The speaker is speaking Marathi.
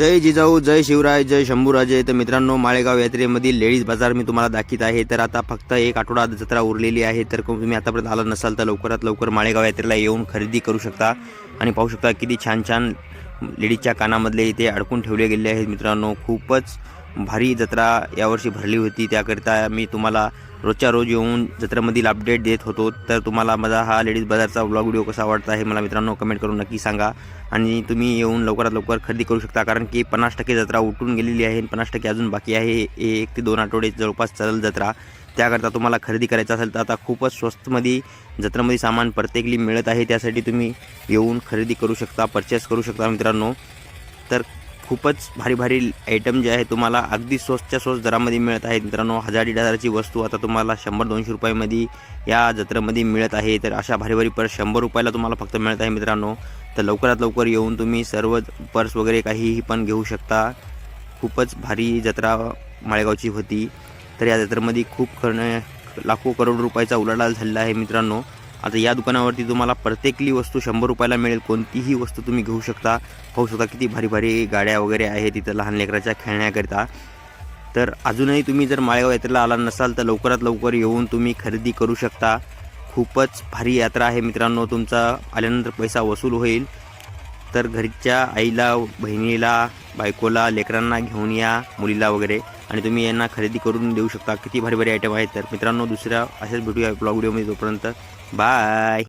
जय जिजाऊ जय शिवराय जय शंभूराजे. तर मित्रांनो माळेगाव यात्रेमधील लेडीज बाजार मी तुम्हाला दाखवित आहे. तर आता फक्त एक आठवडा जत्रा उरलेली आहे. तर तुम्ही आतापर्यंत आला नसाल तर लवकरात लवकर माळेगाव यात्रेला येऊन खरेदी करू शकता आणि पाहू शकता किती छान छान लेडीजच्या कानामधले इथे अडकून ठेवले गेले आहेत मित्रांनो. खूपच भारी जत्रा यावर्षी भरली होती. त्याकरिता मी तुम्हाला रोजच्या रोज येऊन जत्रेमधील अपडेट देत होतो. तर तुम्हाला माझा हा लेडीज बाजारचा ब्लॉग व्हिडिओ कसा वाटता आहे मला मित्रांनो कमेंट करून नक्की सांगा. आणि तुम्ही येऊन लवकरात लवकर खरेदी करू शकता. कारण की पन्नास टक्के जत्रा उठून गेलेली आहे पन्नास टक्के अजून बाकी आहे. एक ते दोन आठवडे जवळपास चालेल जत्रा. त्याकरता तुम्हाला खरेदी करायचं असेल तर आता खूपच स्वस्तमध्ये जत्रेमध्ये सामान प्रत्येकली मिळत आहे. त्यासाठी तुम्ही येऊन खरेदी करू शकता परचेस करू शकता मित्रांनो. तर खूपच भारी भारी आयटम जे आहे तुम्हाला अगदी स्वस्तच्या स्वस्त दरामध्ये मिळत आहेत. मित्रांनो हजार दीड हजाराची वस्तू आता तुम्हाला शंभर दोनशे रुपयामध्ये या जत्रेमध्ये मिळत आहे. तर अशा भारी भारी पर्स शंभर रुपयाला तुम्हाला फक्त मिळत आहे मित्रांनो. तर लवकरात लवकर येऊन तुम्ही सर्व पर्स वगैरे काहीही पण घेऊ शकता. खूपच भारी जत्रा माळेगावची होती. तर या जत्रेमध्ये खूप खरं लाखो करोड रुपयाचा उलाढाल झालेला आहे मित्रांनो. आता या दुकानावरती तुम्हाला प्रत्येकली वस्तू शंभर रुपयाला मिळेल. कोणतीही वस्तू तुम्ही घेऊ शकता. पाहू शकता किती भारी भारी गाड्या वगैरे आहेत तिथं लहान लेकराच्या खेळण्याकरिता. तर अजूनही तुम्ही जर माळेगाव यात्रेला आला नसाल तर लवकरात लवकर येऊन तुम्ही खरेदी करू शकता. खूपच भारी यात्रा आहे मित्रांनो. तुमचा आल्यानंतर पैसा वसूल होईल. तर घरच्या आईला बहिणीला बायकोला लेकरांना घेऊन या मुलीला वगैरे आणि तुम्ही यांना खरेदी करून देऊ शकता. किती भारी भारी आयटम आहेत. तर मित्रांनो दुसऱ्या असेच भेटूया ब्लॉग व्हिडिओमध्ये तोपर्यंत. बाय